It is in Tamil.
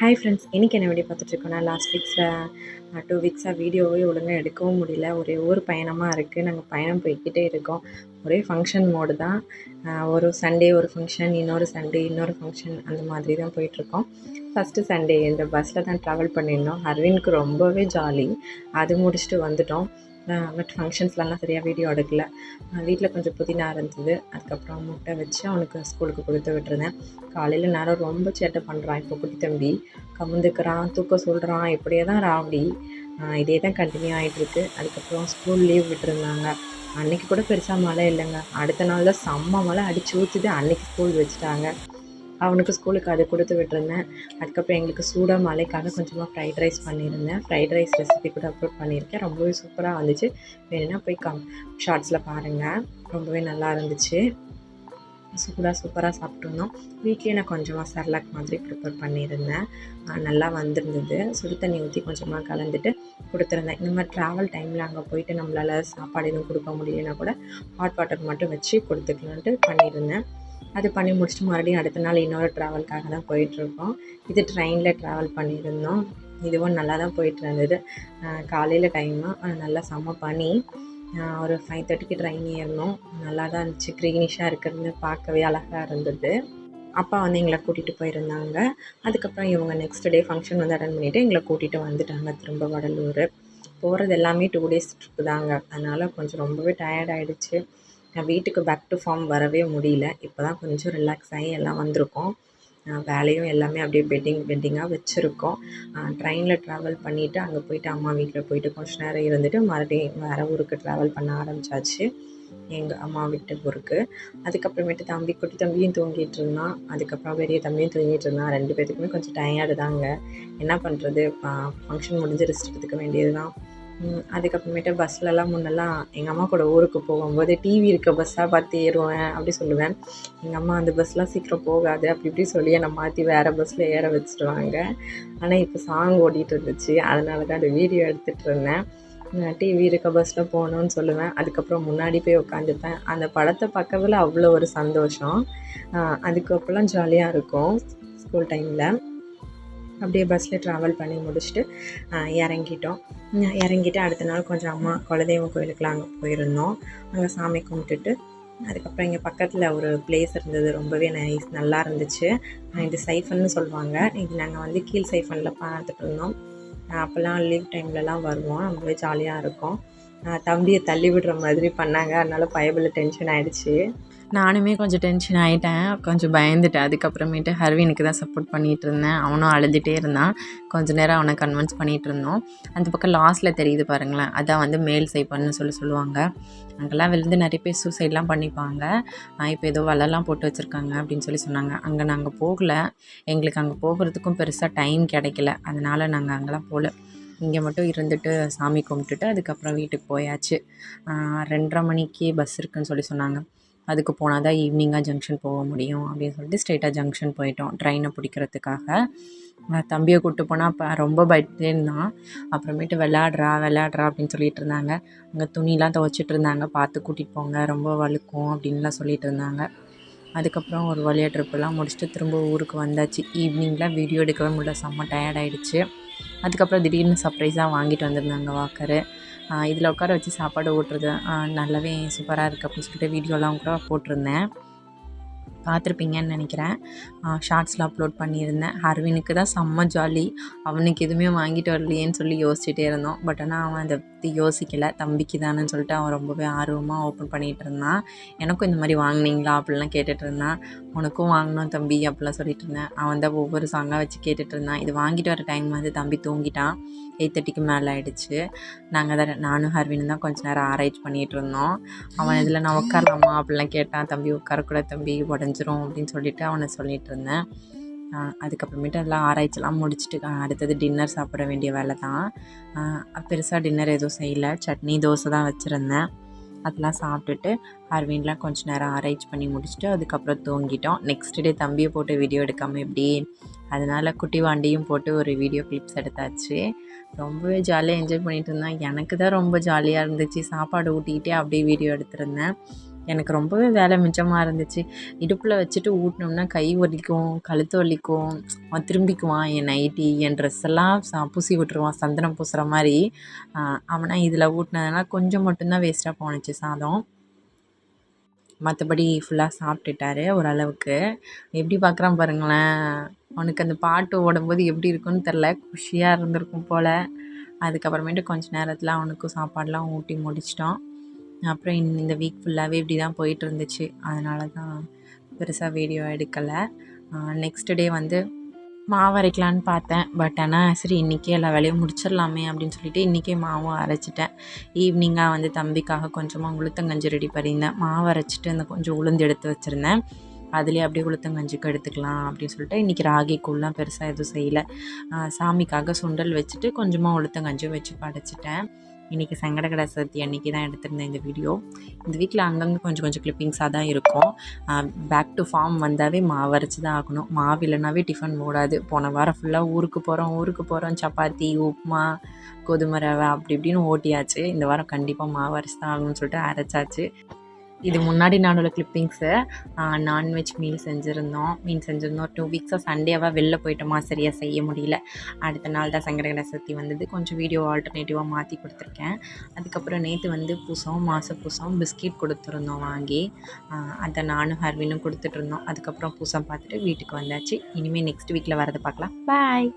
ஹாய் ஃப்ரெண்ட்ஸ் இன்றைக்கி என்ன வீடியோ பார்த்துட்ருக்கோன்னா லாஸ்ட் வீக்ஸில் டூ வீக்ஸாக வீடியோவே ஒழுங்காக எடுக்கவும் முடியல. ஒரே ஒரு பயணமாக இருக்குது நாங்கள் பயணம் போய்க்கிட்டே இருக்கோம். ஒரே ஃபங்க்ஷன் மோடு தான். ஒரு சண்டே ஒரு ஃபங்க்ஷன் இன்னொரு சண்டே இன்னொரு ஃபங்க்ஷன் அந்த மாதிரி தான் போயிட்டுருக்கோம் ஃபஸ்ட்டு சண்டே இந்த பஸ்ஸில் தான் ட்ராவல் பண்ணியிருந்தோம். அரவிந்த்க்கு ரொம்பவே ஜாலி அது முடிச்சுட்டு வந்துட்டோம். பட் ஃபங்க்ஷன்ஸ்லலாம் சரியாக வீடியோ எடுக்கல. வீட்டில் கொஞ்சம் புதினா இருந்தது. அதுக்கப்புறம் முட்டை வச்சு அவனுக்கு ஸ்கூலுக்கு கொடுத்து விட்டுருந்தேன். காலையில் நேரம் ரொம்ப சேட்டை பண்ணுறான் இப்போ குட்டி தம்பி. கமுந்துக்கிறான் தூக்க சொல்கிறான் இப்படியே தான் ராவடி. இதே தான் கண்டினியூ ஆகிட்டுருக்கு அதுக்கப்புறம் ஸ்கூல் லீவ் விட்டுருந்தாங்க. அன்றைக்கி கூட பெருசாக மழை இல்லைங்க. அடுத்த நாள் தான் செம்ம மழை. அடிச்சு ஊற்றுது அன்றைக்கி ஸ்கூல் வச்சுட்டாங்க. அவனுக்கு ஸ்கூலுக்கு அது கொடுத்து விட்டுருந்தேன். அதுக்கப்புறம் எங்களுக்கு சூடாக மலைக்காக கொஞ்சமாக ஃப்ரைட் ரைஸ் பண்ணியிருந்தேன். ஃப்ரைட் ரைஸ் ரெசிபி கூட அப்லோட் பண்ணியிருக்கேன். ரொம்பவே சூப்பராக வந்துச்சு வேணும்னா போய் கம் ஷார்ட்ஸில் பாருங்கள் ரொம்பவே நல்லா இருந்துச்சு. சூப்பராக சூப்பராக சாப்பிட்ருந்தோம் வீட்லேயே நான் கொஞ்சமாக சர்லாக் மாதிரி ப்ரிப்பேர் பண்ணியிருந்தேன். நல்லா வந்திருந்தது. சுடு தண்ணி ஊற்றி கொஞ்சமாக கலந்துட்டு கொடுத்துருந்தேன். இந்த மாதிரி ட்ராவல் டைமில் அங்கே போயிட்டு நம்மளால் சாப்பாடு எதுவும் கொடுக்க முடியலன்னா கூட ஹாட் வாட்டர் மட்டும் வச்சு கொடுத்துக்கலான்ட்டு பண்ணியிருந்தேன். அது பண்ணி முடிச்சுட்டு மறுபடியும் அடுத்த நாள் இன்னொரு ட்ராவல்காக தான் போயிட்டுருக்கோம். இது ட்ரெயினில் ட்ராவல் பண்ணியிருந்தோம். இதுவும் நல்லா தான் போயிட்டு இருந்தது காலையில் டைமாக நல்லா செம்ம பனி. ஒரு ஃபைவ் தேர்ட்டிக்கு ட்ரெயின் ஏறினோம். நல்லா தான் இருந்துச்சு. க்ரீனிஷாக இருக்கிறது பார்க்கவே அழகாக இருந்தது. அப்பா வந்து எங்களை கூட்டிகிட்டு போயிருந்தாங்க. அதுக்கப்புறம் இவங்க நெக்ஸ்ட் டே ஃபங்க்ஷன் வந்து அட்டன் பண்ணிவிட்டு எங்களை கூட்டிகிட்டு வந்துட்டாங்க திரும்ப வடலூர். போகிறது எல்லாமே டூ டேஸ் ட்ரிப்பு தாங்க. அதனால் கொஞ்சம் ரொம்பவே டயர்ட் ஆகிடுச்சு நான் வீட்டுக்கு பேக் டு ஃபார்ம் வரவே முடியல. இப்போ தான் கொஞ்சம் ரிலாக்ஸ் ஆகி எல்லாம் வந்திருக்கோம். வேலையும் எல்லாமே அப்படியே பெட்டிங் பெட்டிங்காக வச்சுருக்கோம். ட்ரெயினில் ட்ராவல் பண்ணிவிட்டு அங்கே போயிட்டு அம்மா வீட்டில் போயிட்டு கொஞ்ச நேரம் இருந்துட்டு மறுபடியும் வேறு ஊருக்கு ட்ராவல் பண்ண ஆரம்பிச்சாச்சு. எங்கள் அம்மா வீட்டு ஊருக்கு. அதுக்கப்புறமேட்டு தம்பி குட்டி தம்பியும் தூங்கிட்டு இருந்தான். அதுக்கப்புறம் பெரிய தம்பியும் தூங்கிட்டு இருந்தான். ரெண்டு பேர்த்துக்குமே கொஞ்சம் டயர்டு தாங்க. என்ன பண்ணுறது ஃபங்க்ஷன் முடிஞ்சு ரெஸ்ட் எடுத்துக்க வேண்டியது தான் அதுக்கப்புறமேட்டு பஸ்லலாம் முன்னெல்லாம் எங்கள் அம்மா கூட ஊருக்கு போகும்போது டிவி இருக்க பஸ்ஸாக பார்த்து ஏறுவேன் அப்படி சொல்லுவேன். எங்கள் அம்மா அந்த பஸ்லாம் சீக்கிரம் போகாது அப்படி இப்படி சொல்லி என்னை மாற்றி வேறு பஸ்ஸில் ஏற வச்சுருவாங்க ஆனால் இப்போ சாங் ஓடிட்டு இருந்துச்சு. அதனால தான் அந்த வீடியோ எடுத்துகிட்டு இருந்தேன். டிவி இருக்க பஸ்ஸில் போகணுன்னு சொல்லுவேன். அதுக்கப்புறம் முன்னாடி போய் உட்காந்துப்பேன் அந்த படத்தை பக்கத்தில் அவ்வளோ ஒரு சந்தோஷம். அதுக்கப்புறம் ஜாலியாக இருக்கும் ஸ்கூல் டைமில் அப்படியே பஸ்ஸில் ட்ராவல் பண்ணி முடிச்சுட்டு இறங்கிட்டோம். இறங்கிட்டு அடுத்த நாள் கொஞ்சம் அம்மா குலதெய்வம் கோயிலுக்குலாம் அங்கே போயிருந்தோம். அங்கே சாமி கும்பிட்டுட்டு அதுக்கப்புறம் இங்கே பக்கத்தில் ஒரு பிளேஸ் இருந்தது ரொம்பவே நைஸ் நல்லா இருந்துச்சு. இது சைஃபன்னு சொல்லுவாங்க. இது நாங்கள் வந்து கீழ் சைஃபனில் பார்த்துட்டு இருந்தோம். அப்போல்லாம் லீவ் டைம்லலாம் வருவோம். ரொம்பவே ஜாலியாக இருக்கும். தம்பியை தள்ளி விடுற மாதிரி பண்ணாங்க. அதனால பயபில் டென்ஷன் ஆகிடுச்சு நானுமே கொஞ்சம் டென்ஷன் ஆகிட்டேன் கொஞ்சம் பயந்துட்டேன். அதுக்கப்புறமேட்டு ஹர்வினுக்கு தான் சப்போர்ட் பண்ணிகிட்டு இருந்தேன். அவனும் அழுதுகிட்டே இருந்தான். கொஞ்ச நேரம் அவனை கன்வின்ஸ் பண்ணிகிட்டு இருந்தோம். அந்த பக்கம் லாஸ்ட்டில் தெரியுது பாருங்களேன். அதான் வந்து மேல் சைப்பான்னு சொல்லி சொல்லுவாங்க. அங்கெல்லாம் விழுந்து நிறைய பேர் சூசைட்லாம் பண்ணிப்பாங்க. இப்போ ஏதோ வலைலாம் போட்டு வச்சுருக்காங்க அப்படின்னு சொல்லி சொன்னாங்க. அங்கே நாங்கள் போகல. எங்களுக்கு அங்கே போகிறதுக்கும் பெருசாக டைம் கிடைக்கல. அதனால் நாங்கள் அங்கெல்லாம் போகல இங்கே மட்டும் இருந்துட்டு சாமி கும்பிட்டுட்டு அதுக்கப்புறம் வீட்டுக்கு போயாச்சு. ரெண்டரை மணிக்கு பஸ் இருக்குன்னு சொல்லி சொன்னாங்க. அதுக்கு போனால் தான் ஈவினிங்காக ஜங்ஷன் போக முடியும் அப்படின்னு சொல்லிட்டு ஸ்ட்ரெயிட்டாக ஜங்ஷன் போயிட்டோம். ட்ரெயினை பிடிக்கிறதுக்காக. தம்பியை கூப்பிட்டு போனால் அப்போ ரொம்ப பயத்தே இருந்தான். அப்புறமேட்டு விளாட்றா விளாட்றா அப்படின்னு சொல்லிட்டு இருந்தாங்க. அங்கே துணிலாம் துவைச்சிட்டு இருந்தாங்க. பார்த்து கூட்டிகிட்டு போங்க ரொம்ப வழுக்கும் அப்படின்லாம் சொல்லிட்டு இருந்தாங்க. அதுக்கப்புறம் ஒரு வழியாக ட்ரிப்பெல்லாம் முடிச்சுட்டு திரும்ப ஊருக்கு வந்தாச்சு. ஈவினிங்கில் வீடியோ எடுக்கவே முடியல. செம்ம டயர்டாயிடுச்சு அதுக்கப்புறம் திடீர்னு சர்ப்ரைஸாக வாங்கிட்டு வந்திருந்தாங்க வாக்கரு இதில் உட்கார வச்சு சாப்பாடு ஊட்டுறது நல்லாவே சூப்பராக இருக்குது அப்படின்னு சொல்லிட்டு வீடியோலாம் கூட போட்டிருந்தேன். பார்த்துருப்பீங்கன்னு நினைக்கிறேன். ஷார்ட்ஸில் அப்லோட் பண்ணியிருந்தேன். ஹர்வினுக்கு தான் செம்ம ஜாலி அவனுக்கு எதுவுமே வாங்கிட்டு வரலையேன்னு சொல்லி யோசிச்சுட்டே இருந்தோம். பட் ஆனால் அவன் அதை பற்றி யோசிக்கலை. தம்பிக்கு தானேன்னு சொல்லிட்டு அவன் ரொம்பவே ஆர்வமாக ஓப்பன் பண்ணிகிட்டு இருந்தான். எனக்கும் இந்த மாதிரி வாங்குனீங்களா? அப்படிலாம் கேட்டுட்டு இருந்தான். உனக்கும் வாங்கணும் தம்பி அப்படிலாம் சொல்லிட்டு இருந்தேன். அவன் தான் ஒவ்வொரு சாங்காக வச்சு கேட்டுட்டு இருந்தான். இது வாங்கிட்டு வர டைம் வந்து தம்பி தூங்கிட்டான். எயிட் தேர்ட்டிக்கு மேலே ஆகிடுச்சு நாங்கள் தான் நானும் ஹர்வினும் தான் கொஞ்சம் நேரம் ஆராய்ச்சி பண்ணிகிட்டு இருந்தோம். அவன் இதில் நான் உட்காரலாமா? அப்படிலாம் கேட்டான். தம்பி உட்காரக்கூடாது தம்பி. உடஞ்சி முடிஞ்சிடும் அப்படின்னு சொல்லிட்டு அவனை சொல்லிட்டு இருந்தேன். அதுக்கப்புறமேட்டு எல்லாம் ஆராய்ச்சிலாம் முடிச்சுட்டு அடுத்தது டின்னர் சாப்பிட வேண்டிய வேலை தான். பெருசாக டின்னர் எதுவும் செய்யலை. சட்னி தோசை தான் வச்சுருந்தேன். அதெல்லாம் சாப்பிட்டுட்டு ஹர்வின்லாம் கொஞ்ச நேரம் ஆராய்ச்சி பண்ணி முடிச்சுட்டு அதுக்கப்புறம் தூங்கிட்டோம். நெக்ஸ்ட் டே தம்பியை போட்டு வீடியோ எடுக்காமல் எப்படி? அதனால் குட்டி வாண்டியும் போட்டு ஒரு வீடியோ கிளிப்ஸ் எடுத்தாச்சு. ரொம்பவே ஜாலியாக என்ஜாய் பண்ணிட்டு இருந்தேன். எனக்கு தான் ரொம்ப ஜாலியாக இருந்துச்சு. சாப்பாடு ஊட்டிக்கிட்டே அப்படியே வீடியோ எடுத்திருந்தேன். எனக்கு ரொம்பவே வேலை மிச்சமாக இருந்துச்சு. இடுப்பில் வச்சுட்டு ஊட்டினோம்னா கை வலிக்கும் கழுத்து வலிக்கும் அவன் திரும்பிக்குவான் என் நைட்டி என் ட்ரெஸ் எல்லாம் ச பூசி விட்டுருவான் சந்தனம் பூசுகிற மாதிரி. அவனா இதில் ஊட்டினதுனால கொஞ்சம் மட்டும்தான் வேஸ்ட்டாக போணுச்சு சாதம். மற்றபடி ஃபுல்லாக சாப்பிட்டுட்டாரு ஓரளவுக்கு. எப்படி பார்க்குறான் பாருங்களேன். அவனுக்கு அந்த பாட்டு ஓடும்போது எப்படி இருக்குன்னு தெரில குஷியாக இருந்திருக்கும் போல். அதுக்கப்புறமேட்டு கொஞ்ச நேரத்தில் அவனுக்கும் சாப்பாடெலாம் ஊட்டி முடிச்சிட்டோம். அப்புறம் இந்த இந்த வீக் ஃபுல்லாகவே இப்படி தான் போயிட்டு இருந்துச்சு அதனால தான் பெருசாக வீடியோ எடுக்கலை நெக்ஸ்ட் டே வந்து மாவு அரைக்கலான்னு பார்த்தேன். பட் ஆனால் சரி இன்றைக்கே எல்லா வேலையும் முடிச்சிடலாமே அப்படின்னு சொல்லிட்டு இன்றைக்கே மாவும் அரைச்சிட்டேன். ஈவினிங்காக வந்து தம்பிக்காக கொஞ்சமாக உளுத்தங்கஞ்சி ரெடி பண்ணியிருந்தேன். மாவு அரைச்சிட்டு அந்த கொஞ்சம் உளுந்து எடுத்து வச்சுருந்தேன். அதுலேயே அப்படியே உளுத்தங்கஞ்சிக்கு எடுத்துக்கலாம் அப்படின்னு சொல்லிட்டு இன்றைக்கி ராகி கூழ்லாம் பெருசாக எதுவும் செய்யலை. சாமிக்காக சுண்டல் வச்சுட்டு கொஞ்சமாக உளுத்தங்கஞ்சும் வச்சு படைச்சிட்டேன். இன்றைக்கி சங்கடகட சதுர்த்தி அன்றைக்கி தான் எடுத்திருந்தேன் இந்த வீடியோ இந்த வீட்டில் அங்கங்கே கொஞ்சம் கொஞ்சம் கிளிப்பிங்ஸாக தான் இருக்கும். பேக் டு ஃபார்ம் வந்தாவே மாவு அரைச்சி தான் ஆகணும். மாவு இல்லைனாவே டிஃபன் ஓடாது போன வாரம் ஃபுல்லாக ஊருக்கு போகிறோம் ஊருக்கு போகிறோம் சப்பாத்தி உப்புமா கோதுமை ரவை அப்படி இப்படின்னு ஓட்டியாச்சு. இந்த வாரம் கண்டிப்பாக மாவு அரைச்சி தான் ஆகணும்னு சொல்லிட்டு அரைச்சாச்சு. இது முன்னாடி நாளோட கிளிப்பிங்ஸு நான்வெஜ் மீல் செஞ்சுருந்தோம். மீன் செஞ்சுருந்தோம். டூ வீக்ஸாக சண்டேவாக வெளில போயிட்டோமா? சரியாக செய்ய முடியல. அடுத்த நாள் தான் சங்கடகட சக்தி வந்தது. கொஞ்சம் வீடியோ ஆல்டர்னேட்டிவாக மாற்றி கொடுத்துருக்கேன். அதுக்கப்புறம் நேற்று வந்து பூசம் மாச பூசம் பிஸ்கெட் கொடுத்துருந்தோம் வாங்கி. அதை நானும் ஹர்வினும் கொடுத்துட்ருந்தோம் அதுக்கப்புறம் பூசம் பார்த்துட்டு வீட்டுக்கு வந்தாச்சு. இனிமேல் நெக்ஸ்ட் வீக்கில் வரதை பார்க்கலாம். பாய்